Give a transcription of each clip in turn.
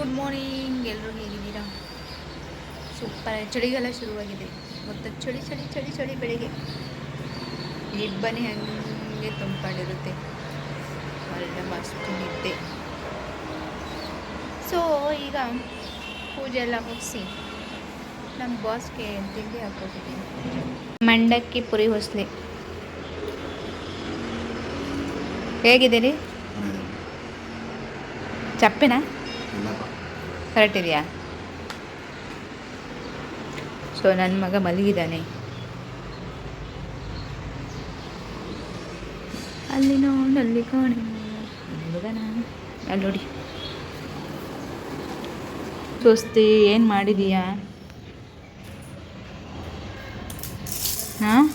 Good morning ಎಲ್ಲರೂ ಹೇಗಿದ್ದೀರಾ? Super. ಚಳಿಗಾಲ ಶುರುವಾಗಿದೆ. ಮತ್ತು ಚಳಿ ಚಳಿ ಚಳಿ ಚಳಿ ಬೆಳಿಗ್ಗೆ. ಇಬ್ಬನಿ ಹಂಗೆ ತುಂಬಿಕೊಂಡಿರುತ್ತೆ ಮಸ್ತು ನಿದ್ದೆ. ಸೊ ಈಗ ಪೂಜೆ ಎಲ್ಲ ಮುಗಿಸಿ ನಮ್ಮ ಬಾಸ್ಗೆ ತಿಂಡಿ ಹಾಕ್ಕೊಟ್ಟಿದ್ದೀನಿ. ಮಂಡಕ್ಕಿ ಪುರಿ ಹೊಸಲಿ. ಹೇಗಿದ್ದೀರಿ? ಚಪ್ಪೆನಾ? ಕರೆಕ್ಟ್ ಇದೆಯಾ? ಸೊ ನನ್ನ ಮಗ ಮಲಗಿದ್ದಾನೆ ಅಲ್ಲಿ ನೋಡಲ್ಲಿ ಕಾಣಿ. ಹುಡುಗನ ಅಲ್ಲಿ ನೋಡಿ. ದೋಸ್ತಿ, ಏನು ಮಾಡಿದೀಯಾ? ಹಾಂ?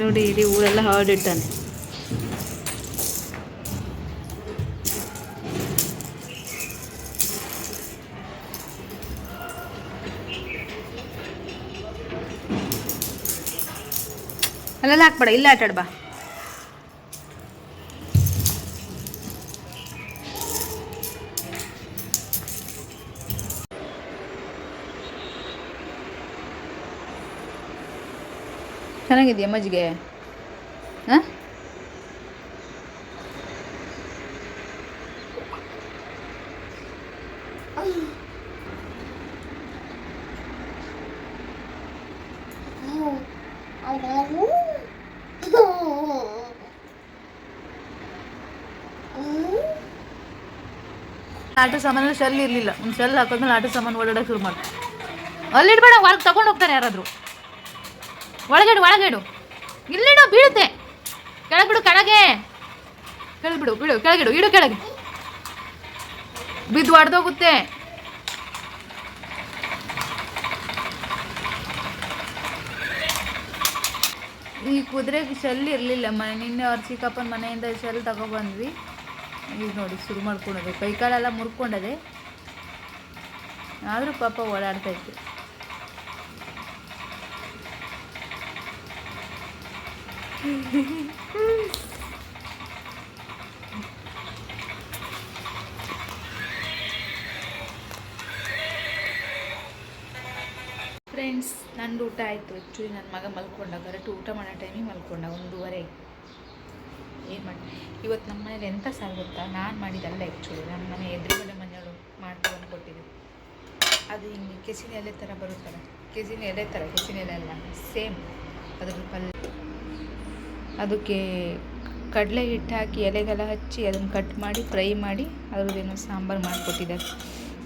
ನೋಡಿ ಇಡೀ ಊರೆಲ್ಲ ಹರಡಿರ್ತಾನೆ ಅಲ್ಲೆಲ್ಲ ಹಾಕ್ಬೇಡ ಇಲ್ಲ ಆಟಾಡ್ ಚೆನ್ನಾಗಿದೆಯಾ ಮಜ್ಜಿಗೆ ಹಾಂ? ಆಟೋ ಸಾಮಾನು ಶೆಲ್ ಇರಲಿಲ್ಲ. ಒಂದು ಶೆಲ್ ಹಾಕೋದ್ಮೇಲೆ ಆಟೋ ಸಾಮಾನು ಓಡಾಡೋಕೆ ಶುರು ಮಾಡಿ. ಅಲ್ಲಿಡ್ಬೇಡ, ಹೊರಗೆ ತಗೊಂಡು ಹೋಗ್ತಾರೆ ಯಾರಾದರೂ. ಒಳಗಿಡು ಒಳಗಿಡು. ಇಲ್ಲಿಡು, ಬೀಳುತ್ತೆ. ಕೆಳಗಿಡು ಕೆಳಗೆ. ಕೆಳಗೆ ಬಿಡು ಬಿಡು ಕೆಳಗಿಡು, ಇಡು ಕೆಳಗೆ. ಬಿದ್ದು ಒಡೆದೋಗುತ್ತೆ ಈ ಕುದುರೆಗೆ ಶೆಲ್ ಇರಲಿಲ್ಲ ಮನೆ ನಿನ್ನೆ ಅವ್ರ ಚಿಕ್ಕಪ್ಪನ ಮನೆಯಿಂದ ಶೆಲ್ ತಗೊಬಂದ್ವಿ. ಈಗ ನೋಡಿ, ಶುರು ಮಾಡ್ಕೊಳೋದು ಕೈಕಾಲೆಲ್ಲ ಮುರ್ಕೊಂಡದೆ. ಆದರೂ ಪಾಪ ಓಡಾಡ್ತಾ ಇತ್ತು. ಫ್ರೆಂಡ್ಸ್ ನಂದು ಊಟ ಆಯಿತು. ಆ್ಯಕ್ಚುಲಿ ನನ್ನ ಮಗ ಮಲ್ಕೊಂಡ ಕರೆಕ್ಟ್ ಊಟ ಮಾಡೋ ಟೈಮಿಗೆ ಮಲ್ಕೊಂಡ, ಒಂದೂವರೆ. ಏನು ಮಾಡಿ ಇವತ್ತು ನಮ್ಮ ಮನೇಲಿ ಎಂಥ ಸಾರು ಗೊತ್ತಾ? ನಾನು ಮಾಡಿದ್ದಲ್ಲ ಆ್ಯಕ್ಚುಲಿ ನಮ್ಮ ಮನೆ ಎದುರುಗಡೆ ಮನೆಯವರು ಮಾಡ್ಕೊಂಡು ಕೊಟ್ಟಿದ್ದು ಅದು ಹಿಂಗೆ ಕೆಸಿನ ಎಲೆ ಥರ ಬರುತ್ತಲ್ಲ? ಕೆಸಿನ ಎಲೆ ಥರ ಕೆಸಿನ ಎಲೆ ಅಲ್ಲ ಸೇಮ್ ಅದ್ರ ಪಲ್ಯ. ಅದಕ್ಕೆ ಕಡಲೆ ಹಿಟ್ಟು ಹಾಕಿ ಎಲೆಗೆಲ್ಲ ಹಚ್ಚಿ ಅದನ್ನು ಕಟ್ ಮಾಡಿ ಫ್ರೈ ಮಾಡಿ ಅದ್ರದ್ದೇನೋ ಸಾಂಬಾರು ಮಾಡಿಕೊಟ್ಟಿದ್ದಾರೆ.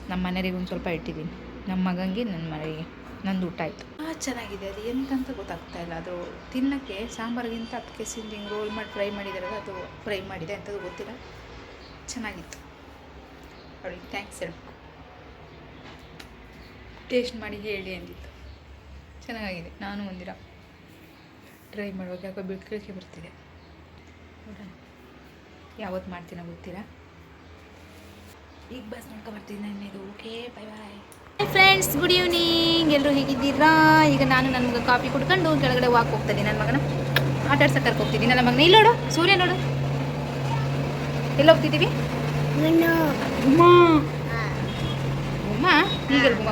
ನಮ್ಮ ಮನೆಯವರಿಗೆ ಒಂದು ಸ್ವಲ್ಪ ಇಟ್ಟಿದ್ದೀನಿ. ನಮ್ಮ ಮಗನಿಗೆ, ನನ್ನ ಮನೆಗೆ. ನಂದು ಊಟ ಆಯಿತು. ಚೆನ್ನಾಗಿದೆ. ಅದು ಎಂತಂತ ಗೊತ್ತಾಗ್ತಾ ಇಲ್ಲ. ಅದು ತಿನ್ನೋಕ್ಕೆ ಸಾಂಬಾರಿಗಿಂತ ಅದಕ್ಕೆ ಹಿಂಗೆ ರೋಲ್ ಮಾಡಿ ಫ್ರೈ ಮಾಡಿದಾರಲ್ಲ, ಅದು ಫ್ರೈ ಮಾಡಿದೆ ಅಂಥದ್ದು ಗೊತ್ತಿಲ್ಲ. ಚೆನ್ನಾಗಿತ್ತು. ಅವಳಿಗೆ ಥ್ಯಾಂಕ್ಸ್ ಹೇಳಬೇಕು. ಟೇಸ್ಟ್ ಮಾಡಿ ಹೇಳಿ ಅಂದಿತ್ತು. ಚೆನ್ನಾಗಿದೆ. ನಾನು ಒಂದಿರ? ಟ್ರೈ ಮಾಡುವಾಗ ಯಾಕೋ ಬಿಡ್ಲಿಕ್ಕೆ ಬರ್ತಿದೆ. ನೋಡೋಣ. ಯಾವತ್ತು ಮಾಡ್ತೀನೋ ಗೊತ್ತಿಲ್ಲ. ಈಗ ಬಸ್ ನೋಡ್ಕೊ ಬರ್ತೀನಿ ನಾನು ಇದು. Okay bye bye friends good evening ಎಲ್ಲರೂ ಹೇಗಿದ್ದೀರಾ? ಈಗ ನಾನು ನನ್ನ ಮಗ ಕಾಫಿ ಕುಡ್ಕೊಂಡು ಕೆಳಗಡೆ ವಾಕ್ ಹೋಗ್ತೀನಿ ನನ್ನ ಮಗನ ಆಟ ಆಡ್ಸಕ್ಕೆ ಕರ್ಕೊ ಹೋಗ್ತಿದ್ದೀನಿ. ನನ್ನ ಮಗನ ಇಲ್ಲಿ ನೋಡು. ಸೂರ್ಯ ನೋಡು. ಎಲ್ಲಿ ಹೋಗ್ತಿದ್ದೀವಿ? ಉಮ್ಮ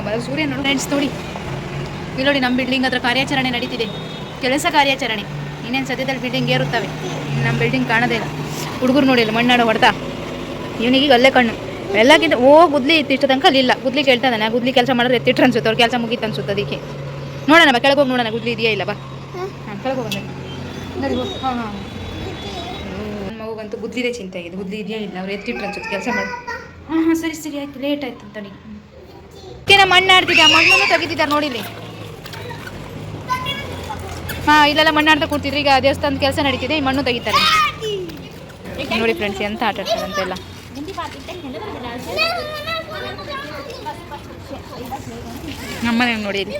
ಬರೋ ಸೂರ್ಯ ನೋಡು. ಫ್ರೆಂಡ್ಸ್ ನೋಡಿ. ಇಲ್ಲಿ ನೋಡಿ ನಮ್ಮ ಬಿಲ್ಡಿಂಗ್ ಹತ್ರ ಕಾರ್ಯಾಚರಣೆ ನಡೀತಿದೆ. ಕೆಲಸ ಕಾರ್ಯಾಚರಣೆ. ಇನ್ನೇನು ಸದ್ಯದಲ್ಲಿ ಬಿಲ್ಡಿಂಗ್ ಏರುತ್ತವೆ. ನಮ್ಮ ಬಿಲ್ಡಿಂಗ್ ಕಾಣೋದೇ ಇಲ್ಲ. ಹುಡುಗರು ನೋಡಿಲ್ಲ ಮಣ್ಣಾಡ ಹೊಡೆದ ಹೊಡ್ತಾ. ಇವನಿಗೆ ಅಲ್ಲೇ ಕಣ್ಣು. ಎಲ್ಲಕ್ಕಿಂತ ಓ ಗುದ್ಲಿ ಇತ್ತು ಇಷ್ಟು ತನಕ ಅಲ್ಲಿಲ್ಲ ಗುದ್ಲಿ ಕೇಳ್ತಾ ಇದ್ದಾನೆ. ಗುದ್ಲಿ ಕೆಲಸ ಮಾಡಿದ್ರೆ ಎತ್ತಿಟ್ರು ಅನ್ಸುತ್ತೆ. ಅವ್ರ ಕೆಲಸ ಮುಗೀತು ಅನ್ಸುತ್ತೆ ಅದಕ್ಕೆ. ನೋಡೋಣ ಬಾ ಕೆಳಗೆ ಹೋಗಿ ನೋಡೋಣ. ಗುದ್ಲಿ ಇದೆಯಾ ಇಲ್ಲ? ಬಾ. ಹಾಂ ಕೆಳಗೆ ಹೋಗೋಣ ನಡಿ ಹಾಂ ಹಾಂ. ನನ್ನ ಮಗುಗಂತೂ ಗುದ್ಲಿದೇ ಚಿಂತೆ. ಆಗಿದೆ ಗುದ್ಲಿ ಇದೆಯಾ ಇಲ್ಲ? ಅವ್ರು ಎತ್ತಿಟ್ರು ಅನ್ಸುತ್ತೆ. ಕೆಲಸ ಮಾಡಿ. ಹಾಂ ಹಾಂ ಸರಿ ಸರಿ. ಆಯ್ತು. ಲೇಟ್ ಆಯ್ತು ಅಂತ ನಮ್ಮ ಮಣ್ಣು ಆಡ್ತಿದ್ದೆ ಆ ಮಣ್ಣನ್ನು ತೆಗಿತಿದ್ದಾರೆ ನೋಡಿಲಿ ಹಾಂ, ಇಲ್ಲೆಲ್ಲ ಮಣ್ಣಾಡ್ತಾ ಕೂತಿದ್ರು ಈಗ ದೇವಸ್ಥಾನದ ಕೆಲಸ ನಡೀತಿದೆ, ಈ ಮಣ್ಣು ತೆಗಿತಾರೆ. ನೋಡಿ ಫ್ರೆಂಡ್ಸ್ ಎಂತ ಆಟ ಆಡ್ತಾರೆ ಅಂತೆಲ್ಲ ನಮ್ಮನೆ ನೋಡಿ ಇಲ್ಲಿ.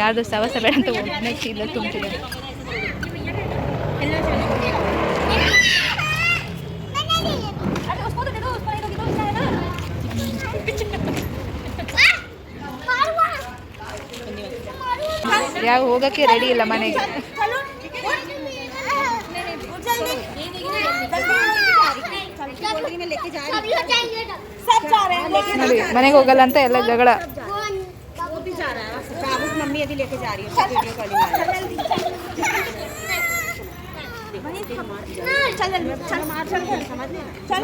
ಯಾರ್ದು ಸವಸ ಬೇಡ ಅಂತ ಒಬ್ಬನೇ ಚೀಲ ತುಂಬಿಸಿದ್ದಾರೆ ಯಾವ ಹೋಗೋಕ್ಕೆ ರೆಡಿ ಇಲ್ಲ ಮನೆಗೆ ನೋಡಿ ಮನೆಗೆ ಹೋಗಲ್ಲ ಅಂತ ಎಲ್ಲ ಜಗಳ चल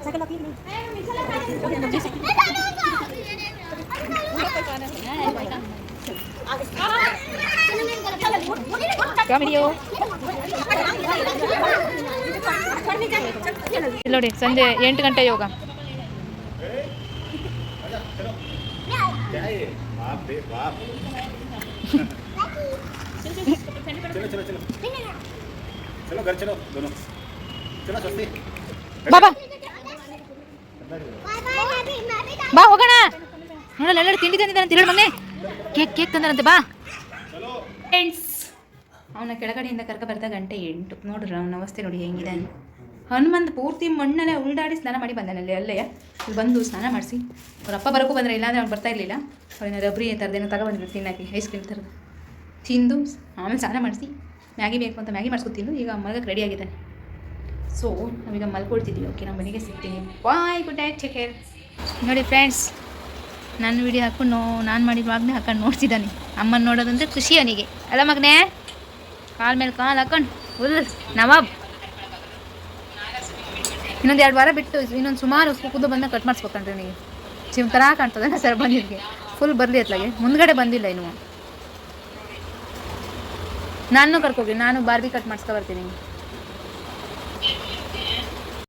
भी जा रहा है बाबू की मम्मी अभी लेके जा रही है वीडियो कॉलिंग चल चल चल मार चल समझ में चल मत आना कि मम्मा तुम मारती हो चल चल चल चल इसे मत कर साइकिल लगी ಕಾಮಿಡಿಯೋ ಇಲ್ಲಿ ನೋಡಿ ಸಂಜೆ ಎಂಟು ಗಂಟೆ ಯೋಗ बाप ಬಾ, ಹೋಗೋಣ. ನೋಡಲ್ಲ, ಎಲ್ಲರೂ ತಿಂಡಿ ತಂದಿದ್ದಾನೆ ಅಂತ ಹೇಳಿ ಮೊನ್ನೆ. ಕೇಕ್ ಕೇಕ್ ತಂದಾರಂತೆ, ಬಾ. ಫ್ರೆಂಡ್ಸ್ ಅವನ ಕೆಳಗಡೆಯಿಂದ ಕರ್ಕ ಬರ್ತಾ ಗಂಟೆ ಎಂಟು. ನೋಡ್ರಿ, ಅವನ ಅವಸ್ಥೆ ನೋಡಿ ಹೆಂಗಿದೆ ಹನುಮಂತ ಪೂರ್ತಿ ಮಣ್ಣಲ್ಲೇ ಉಲ್ಡಾಡಿ ಸ್ನಾನ ಮಾಡಿ ಬಂದಾನಲ್ಲಿ, ಅಲ್ಲೇ. ಬಂದು ಸ್ನಾನ ಮಾಡಿಸಿ. ಅವ್ರ ಅಪ್ಪ ಬರೋಕ್ಕೂ ಬಂದರೆ ಇಲ್ಲಾಂದ್ರೆ ಅವ್ನು ಬರ್ತಾ ಇರಲಿಲ್ಲ. ಅಂತ ರಬ್ರಿ ಥರದ್ದೇನೋ ತಗೊಬಂದಿದ್ರು ತಿನ್ನಕ್ಕೆ ಐಸ್ ಕ್ರೀಮ್ ಥರದ್ದು ತಿಂದು, ಆಮೇಲೆ ಸ್ನಾನ ಮಾಡಿಸಿ. ಮ್ಯಾಗಿ ಬೇಕು ಅಂತ ಮ್ಯಾಗಿ ತಿಂದು, ಈಗ ಮಗಕ್ಕೆ ರೆಡಿ ಆಗಿದ್ದಾನೆ. ಸೊ ನಾವೀಗ ಮಲ್ಕೊಳ್ತಿದ್ದೀವಿ ಓಕೆ ನಮ್ಮ ಮನೆಗೆ ಸಿಗ್ತೀನಿ. Bye good night take care ನೋಡಿ ಫ್ರೆಂಡ್ಸ್ ನನ್ನ ವಿಡಿಯೋ ಹಾಕ್ಕೊಂಡು ನಾನು ಮಾಡಿರುವಾಗನೇ ಹಾಕೊಂಡು ನೋಡ್ತಿದ್ದಾನೆ. ಅಮ್ಮನ ನೋಡೋದಂದ್ರೆ ಖುಷಿ ಅವನಿಗೆ. ಅಲ್ಲ ಮಗನೇ? ಕಾಲ್ ಮೇಲೆ ಕಾಲು ಹಾಕೊಂಡು ಫುಲ್ ನವಾಬ್. ಇನ್ನೊಂದು ಎರಡು ವಾರ ಬಿಟ್ಟು ಇನ್ನೊಂದು ಸುಮಾರು ಕೂದು ಬಂದ ಕಟ್ ಮಾಡಿಸ್ಬೇಕಂದ್ರೆ ನನಗೆ ಚಿಮ್ ಥರ ಕಾಣ್ತದೆ ಸರ್ ಬಂದಿದ್ಗೆ ಫುಲ್ ಬರಲಿ ಅತ್ಲಾಗೆ. ಮುಂದ್ಗಡೆ ಬಂದಿಲ್ಲ ಇನ್ನು. ನಾನು ಕರ್ಕೋಗಿ ನಾನು ಬಾರ್ಬಿ ಕಟ್ ಮಾಡಿಸ್ಕೊ ಬರ್ತೀನಿ.